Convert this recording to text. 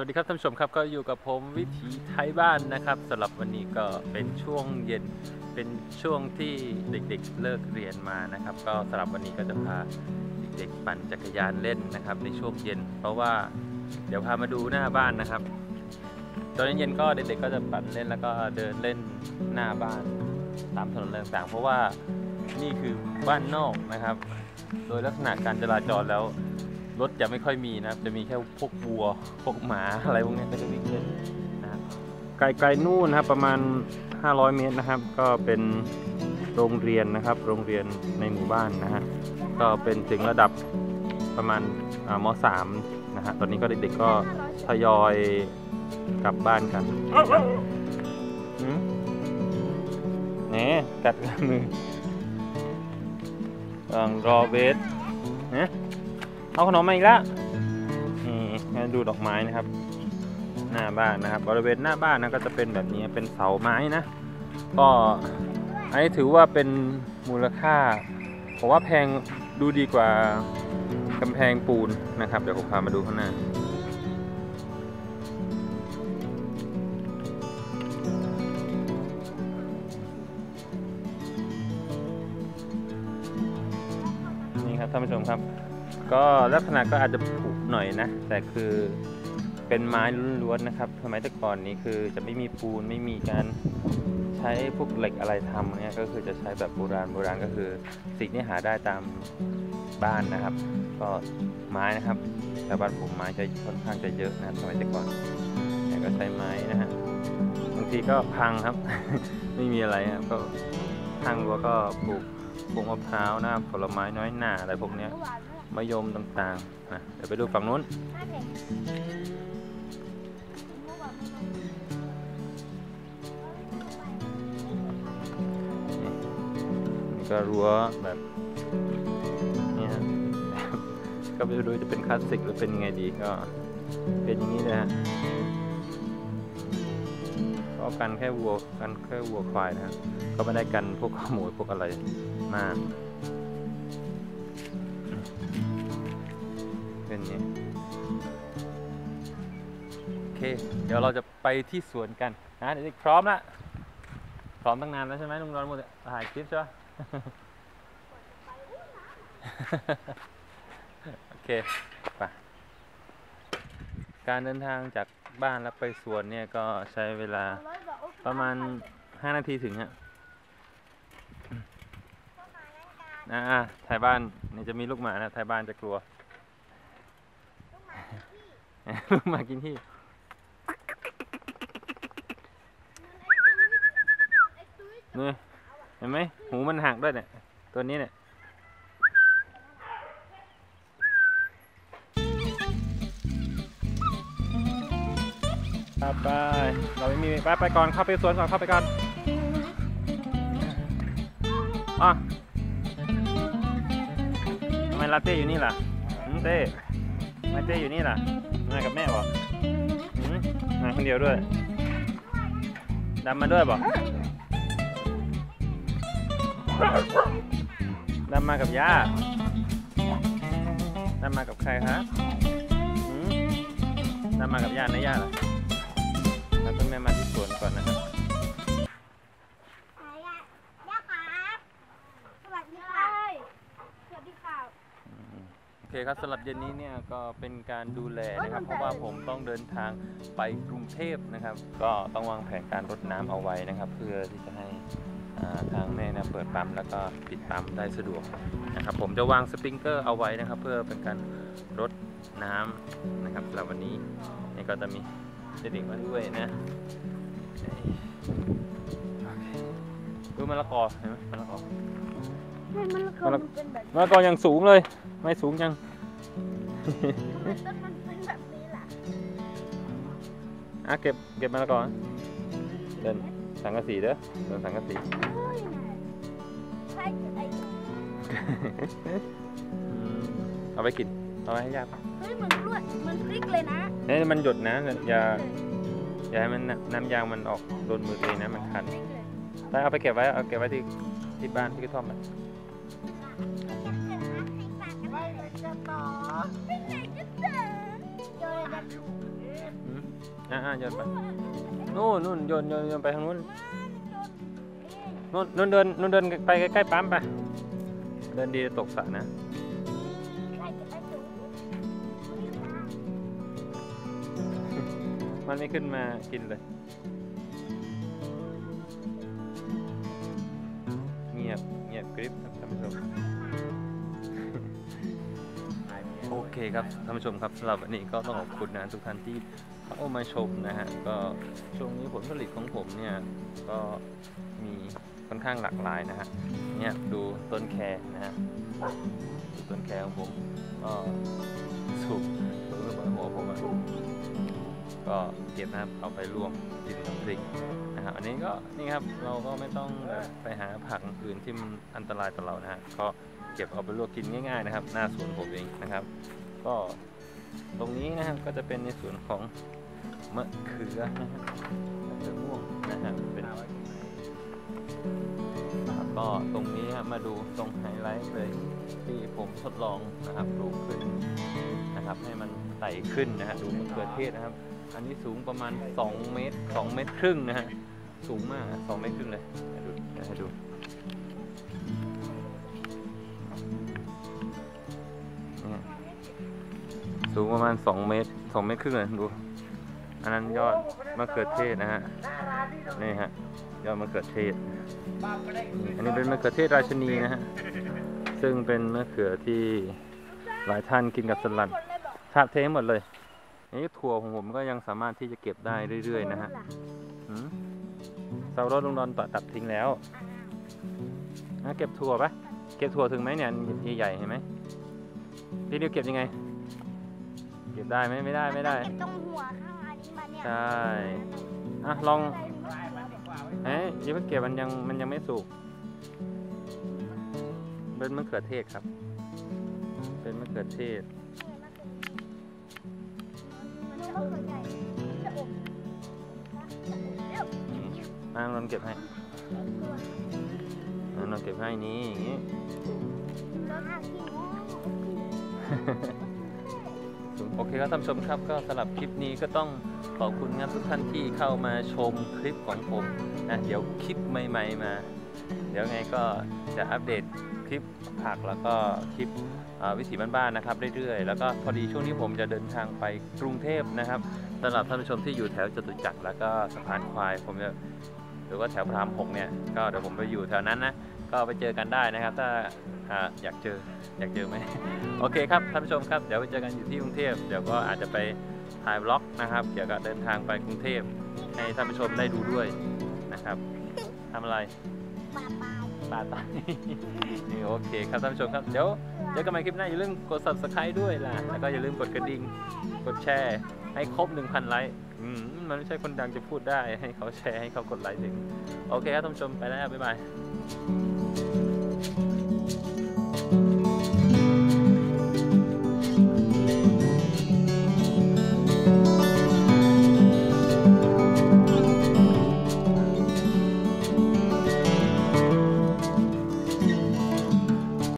วัสดีครับท่านผู้ชมครับก็อยู่กับผมวิถีไทยบ้านนะครับสำหรับวันนี้ก็เป็นช่วงเย็นเป็นช่วงที่เด็กๆเลิกเรียนมานะครับ ก็สำหรับวันนี้ก็จะพาเด็กๆปั่นจักรยานเล่นนะครับ ในช่วงเย็น เพราะว่าเดี๋ยวพามาดูหน้าบ้านนะครับ ตอนเย็นๆก็เด็กๆก็จะปั่นเล่นแล้วก็เดินเล่นหน้าบ้านตามถนนต่างๆ เพราะว่านี่คือบ้านนอกนะครับ โดยลักษณะการจราจรแล้ว รถจะไม่ค่อยมีนะครับ จะมีแค่พวกวัว พวกหมาอะไรพวกเนี้ยก็จะวิ่งเล่นนะครับไกลๆนู่นนะครับประมาณ 500 เมตรนะครับ ก็เป็นโรงเรียนนะครับ โรงเรียนในหมู่บ้านนะฮะก็เป็นถึงระดับประมาณอ่ามสามนะฮะตอนนี้ก็เด็กๆก็ทยอยกลับบ้านกันนะครับหืมแหนกัดมือต้องรอเวทนะ เอาขนมมาอีกแล้วนี่ให้ดูดอกไม้นะครับ หน้าบ้านนะครับ บริเวณหน้าบ้านนะก็จะเป็นแบบนี้เป็นเสาไม้นะ ก็อันนี้ถือว่าเป็นมูลค่าผมว่าแพงดูดีกว่ากำแพงปูนนะครับ เดี๋ยวผมพามาดูข้างหน้านี่ครับท่านผู้ชมครับ ก็ลักษณะก็อาจจะผุหน่อยนะ แต่คือเป็นไม้ล้วนๆนะครับสมัยแต่ก่อนนี้คือจะไม่มีปูนไม่มีการใช้พวกเหล็กอะไรทำเนี่ยก็คือจะใช้แบบโบราณโบราณก็คือสิ่งที่หาได้ตามบ้านนะครับ ก็ไม้นะครับแต่บ้านผมไม้จะค่อนข้างจะเยอะนะสมัยแต่ก่อนแต่ก็ใช้ไม้นะฮะบางทีก็พังครับ ไม่มีอะไรครับก็ทางรั้วก็ปลูกปลูกมะพร้าวนะผลไม้น้อยหน่าอะไรพวกเนี้ย มะยมต่างๆนะเดี๋ยวไปดูฝั่งนู้น นี่ก็รั้วแบบนี้ฮะก็ไม่รู้จะเป็นคลาสสิกหรือเป็นยังไงดีก็เป็นอย่างนี้เลยฮะก็กันแค่วัวกันแค่วัวควายนะฮะก็ไม่ได้กันพวกขโมยพวกอะไรมาก เค เดี๋ยวเราจะไปที่สวนกันนะเด็กพร้อมละพร้อมตั้งนานแล้วใช่ไหมลุงรอนหมดถ่ายคลิปใช่ปะโอเคไปการเดินทางจากบ้านแล้วไปสวนเนี่ยก็ใช้เวลาประมาณ 5 นาทีถึงฮะนะอะถ่ายบ้านนี่จะมีลูกหมานะถ่ายบ้านจะกลัว ลูกหมากินที่ นี่เห็นไหมหูมันหักด้วยเนี่ยตัวนี้เนี่ยไปเราไม่มีไปไปก่อนเข้าไปสวนก่อนเข้าไปก่อนอะทำไมลาเต้อยู่นี่ล่ะเต้ทำไมเต้อยู่นี่ล่ะมากับแม่บ่หืมมาคนเดียวด้วยดำมาด้วยบ่ ดำมากับย่าดำมากับใครฮะหืมดำมากับย่านะย่าล่ะเราต้องแม่มาที่สวนก่อนนะครับโอเคครับสำหรับเย็นนี้เนี่ยก็เป็นการดูแลนะครับ เพราะว่าผมต้องเดินทางไปกรุงเทพนะครับ ก็ต้องวางแผนการรดน้ำเอาไว้นะครับ เพื่อที่จะให้อ่า ทางแม่เนะเปิดปั๊มแล้วก็ปิดปั๊มได้สะดวกนะครับผมจะวางสปริงเกอร์เอาไว้นะครับ เพื่อเป็นการรดน้ำนะครับสำหรับวันนี้นี่ก็จะมีเด็กๆมาด้วยนะโอเคดูมะละกอเห็นไหมมะละกอมันละกอมันเป็นแบบมะละกอยังสูงเลย ไม่สูงยังต้นมันเป็นแบบนี้แหละอะเก็บเก็บมะละกอเดิน สังกะสีเด้อเดินสังกะสีเฮ้ยใช่ไอ้อืมเอาไปกิน เอาไว้ให้ยากเฮ้ยมันกล้วยมันพริกเลยนะเนี่ยมันหยดนะอย่าอย่าให้มันน้ำน้ำยางมันออกโดนมือตัวเองนะมันคันพริกเลยไปเอาไปเก็บไว้เอาเก็บไว้ที่ที่บ้านที่กระท่อมอะไม่จะต่อไม่ไหนจะเจอเจอแบบ อืมอ่าโยนไปนู่นนู่นโยนโยนโยนไปทางนู้นนู่นนู่นเดินนู่นเดินไปใกล้ๆปั๊มไปเดินดีจะตกสระนะมันไม่ขึ้นมากินเลย เงียบ เงียบกริบครับท่านผู้ชม โอเคครับท่านผู้ชมครับสำหรับวันนี้ก็ต้องขอบคุณนะทุกท่านที่ เข้ามาชมนะฮะก็ช่วงนี้ผลผลิตของผมเนี่ยก็มีค่อนข้างหลากหลายนะฮะเนี่ยดูต้นแครนะฮะดูต้นแครของผมก็สุกสูงขึ้นบนหัวผมก็เก็บนะครับเอาไปรวมดินน้ำพริกนะครับอันนี้ก็นี่ครับเราก็ไม่ต้องไปหาผักอื่นที่มันอันตรายต่อเรานะฮะก็เก็บเอาไปลวกกินง่ายๆนะครับ หน้าสวนผมเองนะครับ ก็ ตรงนี้นะครับก็จะเป็นในส่วนของมะเขือนะฮะมะเขือม่วงนะฮะเป็นก็ตรงนี้ครับมาดูตรงไฮไลท์เลยที่ผมทดลองนะครับปลูกขึ้นนะครับ ให้มันไต่ขึ้นนะฮะดูมะเขือเทศนะครับ อันนี้สูงประมาณ 2 เมตร 2 เมตรครึ่งนะฮะสูงมากอะ2เมตรครึ่งเลยดูให้ดู สูงประมาณ 2 เมตร 2 เมตรครึ่งเลยดู อันนั้นยอดมะเขือเทศนะฮะ นี่ฮะ ยอดมะเขือเทศ อันนี้เป็นมะเขือเทศราชนีนะฮะ ซึ่งเป็นมะเขือที่หลายท่านกินกับสลัดชาบเทหมดเลยนี่ถั่วของผมก็ยังสามารถที่จะเก็บได้เรื่อยๆนะฮะหืมเสารถลุงดอนตัดตัดทิ้งแล้วอะเก็บถั่วปะเก็บถั่วถึงไหมเนี่ยใหญ่ๆเห็นไหมพี่นิวเก็บยังไง ก็บได้ไหมไม่ได้ไม่ได้เก็บตรงหัวข้างอันนี้มาเนี่ยใช่ อะลองเฮ้ยยังไม่เก็บมันยังมันยังไม่สุกเป็นมะเขือเทศครับ เป็นมะเขือเทศ มันก็คือใหญ่จะอบเร็วนี่มาลองเก็บให้มาลองเก็บให้นี่อย่างงี้ แล้วอะพี่ โอเคครับท่านผู้ชมครับก็สำหรับคลิปนี้ก็ต้องขอบคุณครับทุกท่านที่เข้ามาชมคลิปของผมนะเดี๋ยวคลิปใหม่ ๆ มา เดี๋ยวไงก็จะอัปเดตคลิปผักแล้วก็คลิปวิถีบ้านๆนะครับเรื่อยๆ แล้วก็พอดีช่วงนี้ผมจะเดินทางไปกรุงเทพนะครับสำหรับท่านผู้ชมที่อยู่แถวจตุจักรแล้วก็สะพานควายผมจะ หรือว่าแถวพระรามหกเนี่ยก็เดี๋ยวผมไปอยู่แถวนั้นนะก็ไปเจอกันได้นะครับ ถ้าอ่าอยากเจออยากเจอไหมโอเคครับท่านผู้ชมครับเดี๋ยวไปเจอกันอยู่ที่กรุงเทพเดี๋ยวก็อาจจะไปถ่ายบล็อกนะครับ เกี่ยวกับเดินทางไปกรุงเทพให้ท่านผู้ชมได้ดูด้วยนะครับทำอะไรปลาปลาปาตายนี่โอเคครับท่านผู้ชมครับเดี๋ยวเจอกันใหม่คลิปหน้าอย่าลืมกด subscribe ด้วยล่ะแล้วก็อย่าลืมกดกระดิ่งกดแชร์ให้ครบ 1,000 ไลค์อืม มันไม่ใช่คนดังจะพูดได้ให้เขาแชร์ให้เขากดไลค์ถึง โอเคครับท่านผู้ชมไปแล้ว บ๊ายบาย